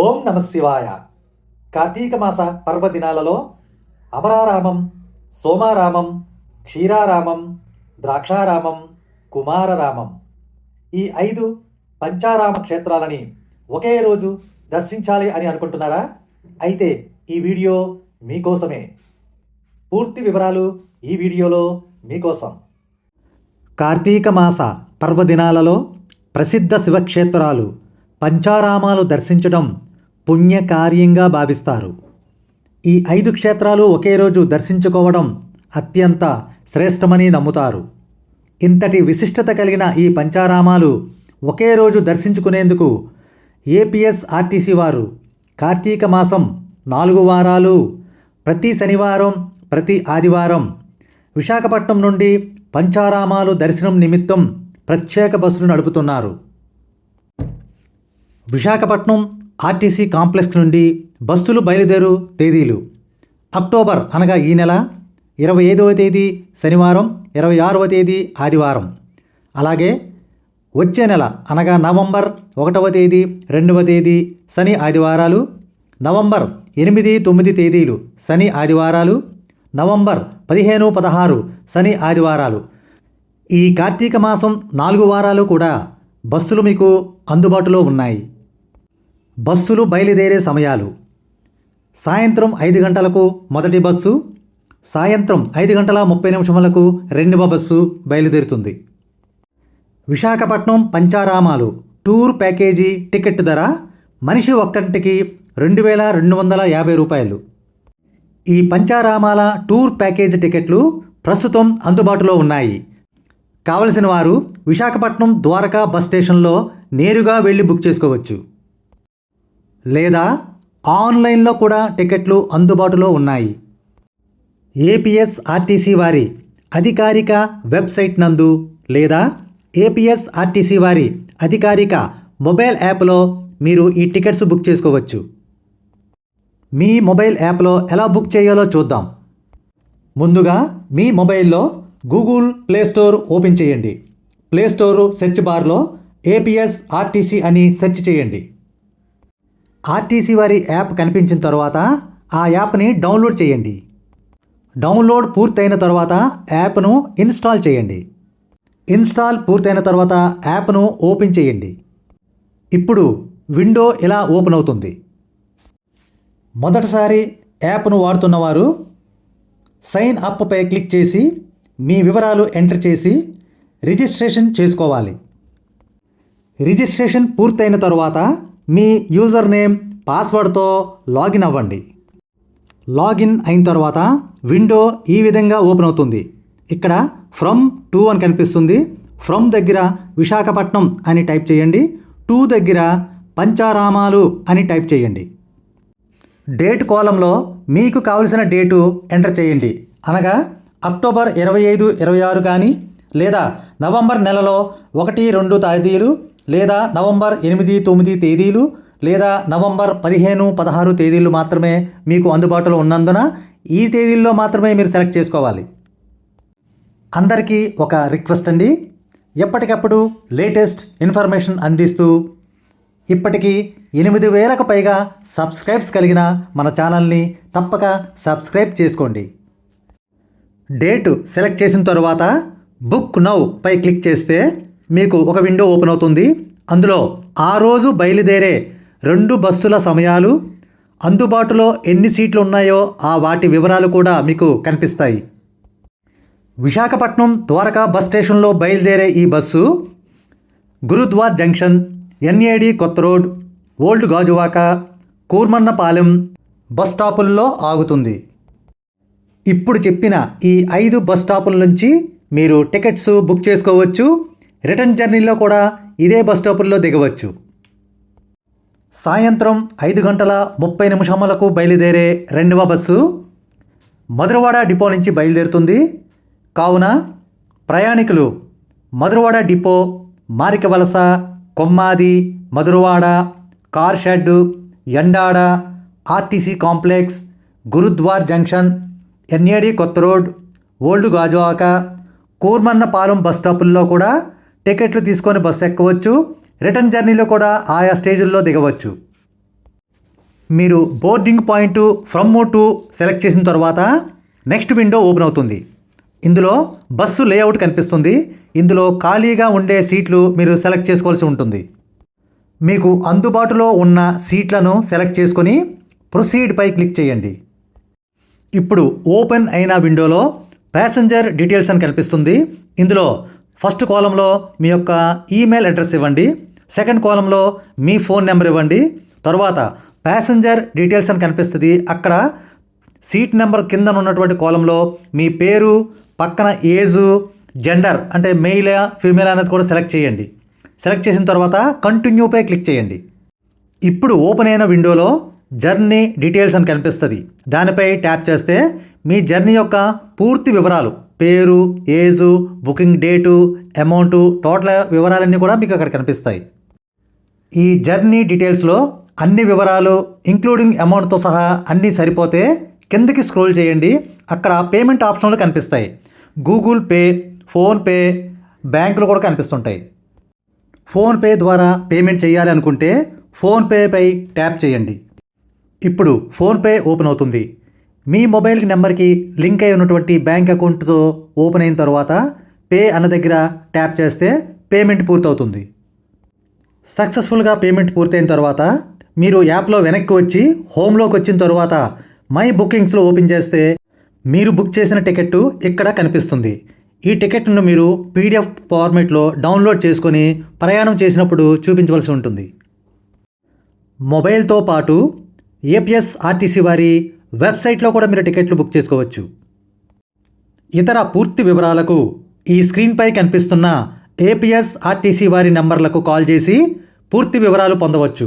ఓం నమ శివాయ. కార్తీక మాస పర్వదినాలలో అమరారామం సోమారామం క్షీరారామం ద్రాక్షారామం కుమారరామం ఈ ఐదు పంచారామ క్షేత్రాలని ఒకే రోజు దర్శించాలి అని అనుకుంటున్నారా? అయితే ఈ వీడియో మీకోసమే. పూర్తి వివరాలు ఈ వీడియోలో మీకోసం. కార్తీక మాస పర్వదినాలలో ప్రసిద్ధ శివక్షేత్రాలు పంచారామాలు దర్శించడం పుణ్యకార్యంగా భావిస్తారు. ఈ ఐదు క్షేత్రాలు ఒకే రోజు దర్శించుకోవడం అత్యంత శ్రేష్టమని నమ్ముతారు. ఇంతటి విశిష్టత కలిగిన ఈ పంచారామాలు ఒకే రోజు దర్శించుకునేందుకు ఏపీఎస్ఆర్టీసీ వారు కార్తీక మాసం నాలుగు వారాలు ప్రతి శనివారం ప్రతి ఆదివారం విశాఖపట్నం నుండి పంచారామాలు దర్శనం నిమిత్తం ప్రత్యేక బస్సులు నడుపుతున్నారు. విశాఖపట్నం ఆర్టీసీ కాంప్లెక్స్ నుండి బస్సులు బయలుదేరు తేదీలు. అక్టోబర్ అనగా ఈ నెల ఇరవై ఐదవ తేదీ శనివారం ఇరవై ఆరవ తేదీ ఆదివారం. అలాగే వచ్చే నెల అనగా నవంబర్ ఒకటవ తేదీ రెండవ తేదీ శని ఆదివారాలు నవంబర్ ఎనిమిది తొమ్మిది తేదీలు శని ఆదివారాలు నవంబర్ పదిహేను పదహారు శని ఆదివారాలు. ఈ కార్తీక మాసం నాలుగు వారాలు కూడా బస్సులు మీకు అందుబాటులో ఉన్నాయి. బస్సులు బయలుదేరే సమయాలు. సాయంత్రం ఐదు గంటలకు మొదటి బస్సు సాయంత్రం ఐదు గంటల ముప్పై నిమిషములకు రెండవ బస్సు బయలుదేరుతుంది. విశాఖపట్నం పంచారామాలు టూర్ ప్యాకేజీ టికెట్ ధర మనిషి ఒక్కంటికి రెండు వేల రెండు వందల యాభై రూపాయలు. ఈ పంచారామాల టూర్ ప్యాకేజీ టికెట్లు ప్రస్తుతం అందుబాటులో ఉన్నాయి. కావలసిన వారు విశాఖపట్నం ద్వారకా బస్ స్టేషన్లో నేరుగా వెళ్ళి బుక్ చేసుకోవచ్చు. లేదా ఆన్లైన్లో కూడా టికెట్లు అందుబాటులో ఉన్నాయి. ఏపీఎస్ ఆర్టీసీ వారి అధికారిక వెబ్సైట్ నందు లేదా ఏపీఎస్ ఆర్టీసీ వారి అధికారిక మొబైల్ యాప్లో మీరు ఈ టికెట్స్ బుక్ చేసుకోవచ్చు. మీ మొబైల్ యాప్లో ఎలా బుక్ చేయాలో చూద్దాం. ముందుగా మీ మొబైల్లో గూగుల్ ప్లే స్టోర్ ఓపెన్ చేయండి. ప్లేస్టోర్ సెర్చ్ బార్లో ఏపీఎస్ ఆర్టీసీ అని సెర్చ్ చేయండి. ఆర్టీసీ వారి యాప్ కనిపించిన తర్వాత ఆ యాప్ని డౌన్లోడ్ చేయండి. డౌన్లోడ్ పూర్తయిన తర్వాత యాప్ను ఇన్స్టాల్ చేయండి. ఇన్స్టాల్ పూర్తయిన తర్వాత యాప్ను ఓపెన్ చేయండి. ఇప్పుడు విండో ఇలా ఓపెన్ అవుతుంది. మొదటిసారి యాప్ను వాడుతున్నవారు సైన్ అప్పై క్లిక్ చేసి మీ వివరాలు ఎంటర్ చేసి రిజిస్ట్రేషన్ చేసుకోవాలి. రిజిస్ట్రేషన్ పూర్తయిన తర్వాత మీ యూజర్ నేమ్ పాస్వర్డ్తో లాగిన్ అవ్వండి. లాగిన్ అయిన తర్వాత విండో ఈ విధంగా ఓపెన్ అవుతుంది. ఇక్కడ ఫ్రమ్ టూ అని కనిపిస్తుంది. ఫ్రమ్ దగ్గర విశాఖపట్నం అని టైప్ చేయండి. టూ దగ్గర పంచారామాలు అని టైప్ చేయండి. డేట్ కోలంలో మీకు కావలసిన డేటు ఎంటర్ చేయండి. అనగా అక్టోబర్ ఇరవై ఐదు ఇరవై ఆరు కానీ లేదా నవంబర్ నెలలో ఒకటి రెండు తేదీలు లేదా నవంబర్ ఎనిమిది తొమ్మిది తేదీలు లేదా నవంబర్ పదిహేను పదహారు తేదీలు మాత్రమే మీకు అందుబాటులో ఉన్నందున ఈ తేదీల్లో మాత్రమే మీరు సెలెక్ట్ చేసుకోవాలి. అందరికీ ఒక రిక్వెస్ట్ అండి. ఎప్పటికప్పుడు లేటెస్ట్ ఇన్ఫర్మేషన్ అందిస్తూ ఇప్పటికీ ఎనిమిది వేలకు పైగా సబ్స్క్రైబ్స్ కలిగిన మన ఛానల్ని తప్పక సబ్స్క్రైబ్ చేసుకోండి. డేట్ సెలెక్ట్ చేసిన తర్వాత బుక్ నౌ పై క్లిక్ చేస్తే మీకు ఒక విండో ఓపెన్ అవుతుంది. అందులో ఆ రోజు బయలుదేరే రెండు బస్సుల సమయాలు అందుబాటులో ఎన్ని సీట్లు ఉన్నాయో ఆ వాటి వివరాలు కూడా మీకు కనిపిస్తాయి. విశాఖపట్నం ద్వారకా బస్ స్టేషన్లో బయలుదేరే ఈ బస్సు గురుద్వార్ జంక్షన్ ఎన్ఏడి కొత్త road old Gajuwaka Kurmannapalem bus స్టాపుల్లో ఆగుతుంది. ఇప్పుడు చెప్పిన ఈ ఐదు బస్ స్టాపుల నుంచి మీరు టికెట్స్ బుక్ చేసుకోవచ్చు. రిటర్న్ జర్నీలో కూడా ఇదే బస్ స్టాపుల్లో దిగవచ్చు. సాయంత్రం ఐదు గంటల ముప్పై నిమిషములకు బయలుదేరే రెండవ బస్సు మధురవాడ డిపో నుంచి బయలుదేరుతుంది. కావున ప్రయాణికులు Madhurawada depot Marikavalasa Kommadi Madhurawada car shed Endada RTC complex Gurudwar junction NAD కొత్త road old Gajuwaka Kurmannapalem bus స్టాపుల్లో కూడా టికెట్లు తీసుకొని బస్సు ఎక్కవచ్చు. రిటర్న్ జర్నీలో కూడా ఆయా స్టేజుల్లో దిగవచ్చు. మీరు boarding point from to select చేసిన తర్వాత నెక్స్ట్ విండో ఓపెన్ అవుతుంది. ఇందులో బస్సు లేఅవుట్ కనిపిస్తుంది. ఇందులో ఖాళీగా ఉండే సీట్లు మీరు సెలెక్ట్ చేసుకోవాల్సి ఉంటుంది. మీకు అందుబాటులో ఉన్న సీట్లను సెలెక్ట్ చేసుకొని ప్రొసీడ్ పై క్లిక్ చేయండి. ఇప్పుడు ఓపెన్ అయిన విండోలో ప్యాసింజర్ డీటెయిల్స్ అని కనిపిస్తుంది. ఇందులో ఫస్ట్ కాలంలో మీ యొక్క ఈమెయిల్ అడ్రస్ ఇవ్వండి. సెకండ్ కాలంలో మీ ఫోన్ నెంబర్ ఇవ్వండి. తర్వాత ప్యాసింజర్ డీటెయిల్స్ అని కనిపిస్తుంది. అక్కడ సీట్ నెంబర్ కింద ఉన్నటువంటి కాలంలో మీ పేరు పక్కన ఏజు జెండర్ అంటే మెయిల్ ఫీమేల్ అనేది కూడా సెలెక్ట్ చేయండి. సెలెక్ట్ చేసిన తర్వాత కంటిన్యూపై క్లిక్ చేయండి. ఇప్పుడు ఓపెన్ అయిన విండోలో జర్నీ డీటెయిల్స్ అని కనిపిస్తుంది. దానిపై ట్యాప్ చేస్తే మీ జర్నీ యొక్క పూర్తి వివరాలు పేరు age booking date amount total వివరాలన్నీ కూడా మీకు అక్కడ కనిపిస్తాయి. ఈ జర్నీ డీటెయిల్స్లో అన్ని వివరాలు ఇంక్లూడింగ్ అమౌంట్తో సహా అన్నీ సరిపోతే కిందకి స్క్రోల్ చేయండి. అక్కడ పేమెంట్ ఆప్షన్లు కనిపిస్తాయి. గూగుల్ పే ఫోన్పే బ్యాంకులు కూడా కనిపిస్తుంటాయి. ఫోన్పే ద్వారా పేమెంట్ చేయాలి అనుకుంటే ఫోన్పేపై ట్యాప్ చేయండి. ఇప్పుడు ఫోన్పే ఓపెన్ అవుతుంది. మీ మొబైల్ నెంబర్కి లింక్ అయి ఉన్నటువంటి బ్యాంక్ అకౌంట్తో ఓపెన్ అయిన తర్వాత పే అన్న దగ్గర ట్యాప్ చేస్తే పేమెంట్ పూర్తవుతుంది. సక్సెస్ఫుల్గా పేమెంట్ పూర్తయిన తర్వాత మీరు యాప్లో వెనక్కి వచ్చి హోమ్లోకి వచ్చిన తర్వాత మై బుకింగ్స్లో ఓపెన్ చేస్తే మీరు బుక్ చేసిన టికెట్ ఇక్కడ కనిపిస్తుంది. ఈ టికెట్ను మీరు పీడిఎఫ్ ఫార్మేట్లో డౌన్లోడ్ చేసుకొని ప్రయాణం చేసినప్పుడు చూపించవలసి ఉంటుంది. మొబైల్తో పాటు ఏపీఎస్ ఆర్టీసీ వారి వెబ్సైట్లో కూడా మీరు టికెట్లు బుక్ చేసుకోవచ్చు. ఇతర పూర్తి వివరాలకు ఈ స్క్రీన్పై కనిపిస్తున్న ఏపీఎస్ ఆర్టీసీ వారి నంబర్లకు కాల్ చేసి పూర్తి వివరాలు పొందవచ్చు.